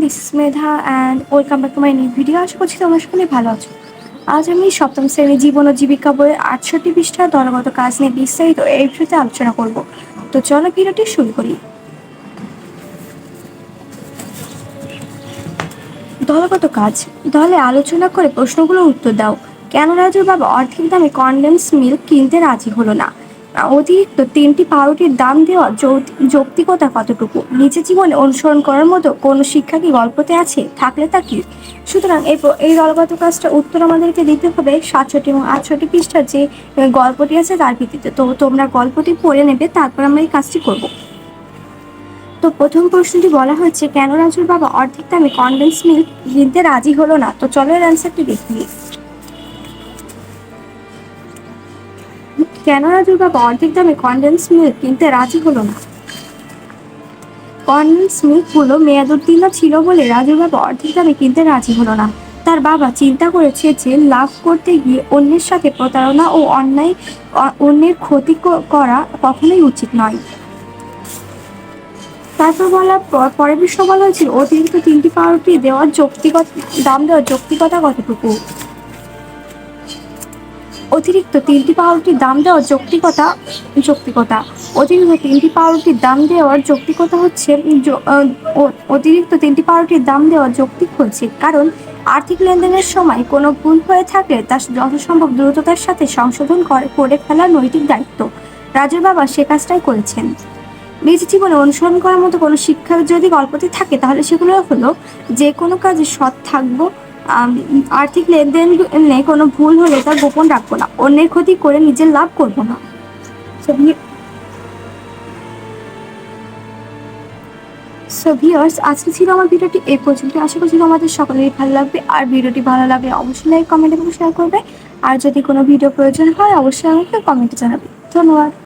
this is Medha and welcome back to my new video. আশা করছি সকলে ভালো আছো। আজ আমি সপ্তম শ্রেণির জীবন ও জীবিকা বইয়ের আটষট্টি পৃষ্ঠা দলগত কাজ নিয়ে বিস্তারিত এই আলোচনা করব। তো চলো ভিডিওটি শুরু করি। দলগত কাজ। দলে আলোচনা করে প্রশ্নগুলোর উত্তর দাও। কেন রাজুর বাবা অর্ধেক দামে কনডেন্স মিল্ক কিনতে রাজি হলো না? অতিরিক্ত তিনটি পাউরুটির দাম দেওয়া যৌক্তিকতা কতটুকু? নিজের জীবনে অনুসরণ করার মতো কোনো শিক্ষা কি গল্পতে আছে? থাকলে তা কি? সুতরাং এই এই দলগত কাজটা উত্তর আমাদেরকে দিতে হবে সাতষট্টি এবং আটষট্টি পৃষ্ঠার যে গল্পটি আছে তার ভিত্তিতে। তো তোমরা গল্পটি পড়ে নেবে, তারপর আমরা এই কাজটি করব। তো প্রথম প্রশ্নটি বলা হয়েছে কেন রাজুর বাবা অর্ধেক দামে কনডেন্স মিল্ক কিনতে রাজি হলো না? তো চলো এর অ্যান্সারটি দেখি। কেন রাজুর বাবা? অর্ধেক দামে কনডেন্স মিল্ক কিনতে রাজি হলো না। কনডেন্স মিল্কগুলো মেয়াদোত্তীর্ণ ছিল বলে রাজুর বাবা অর্ধেক দামে কিনতে রাজি হলো না। তার বাবা চিন্তা করেছে যে লাভ করতে গিয়ে অন্যের সাথে প্রতারণা ও অন্যায় অন্যের ক্ষতি করা কখনোই উচিত নয়। তারপর বলা প- পরের বিষয় বলা হয়েছিল অতিরিক্ত তিনটি পাউরুটি দেওয়ার যৌক্তিকতা, দাম দেওয়ার যৌক্তিকতা কতটুকু? অতিরিক্ত তিনটি পাউরুটির দাম দেওয়ার যৌক্তিকতা যৌক্তিকতা। অতিরিক্ত তিনটি পাউরুটির দাম দেওয়ার যৌক্তিকতা হচ্ছে অতিরিক্ত তিনটি পাউরুটির দাম দেওয়ার যৌক্তিক হচ্ছে। কারণ আর্থিক লেনদেনের সময় কোনো ভুল হয়ে থাকলে তা যথাসম্ভব দ্রুততার সাথে সংশোধন করে ফেলা নৈতিক দায়িত্ব। রাজুর বাবা সে কাজটাই করেছেন। নিজ জীবনে অনুসরণ করার মতো কোনো শিক্ষা যদি গল্পতে থাকে, তাহলে সেগুলো হলো, যে কোনো কাজে সৎ থাকব আর্থিক লেনদেন কোনো ভুল হলে তা গোপন রাখব না। অন্যের ক্ষতি করে নিজের লাভ করব না। সো আজকে ছিল আমার ভিডিওটি। এই পর্যন্ত আশা করছি তোমাদের সকলেরই ভালো লাগবে। আর ভিডিওটি ভালো লাগলে অবশ্যই লাইক কমেন্ট এবং শেয়ার করবে। আর যদি কোনো ভিডিও প্রয়োজন হয়, অবশ্যই আমাকে কমেন্টে জানাবে। ধন্যবাদ।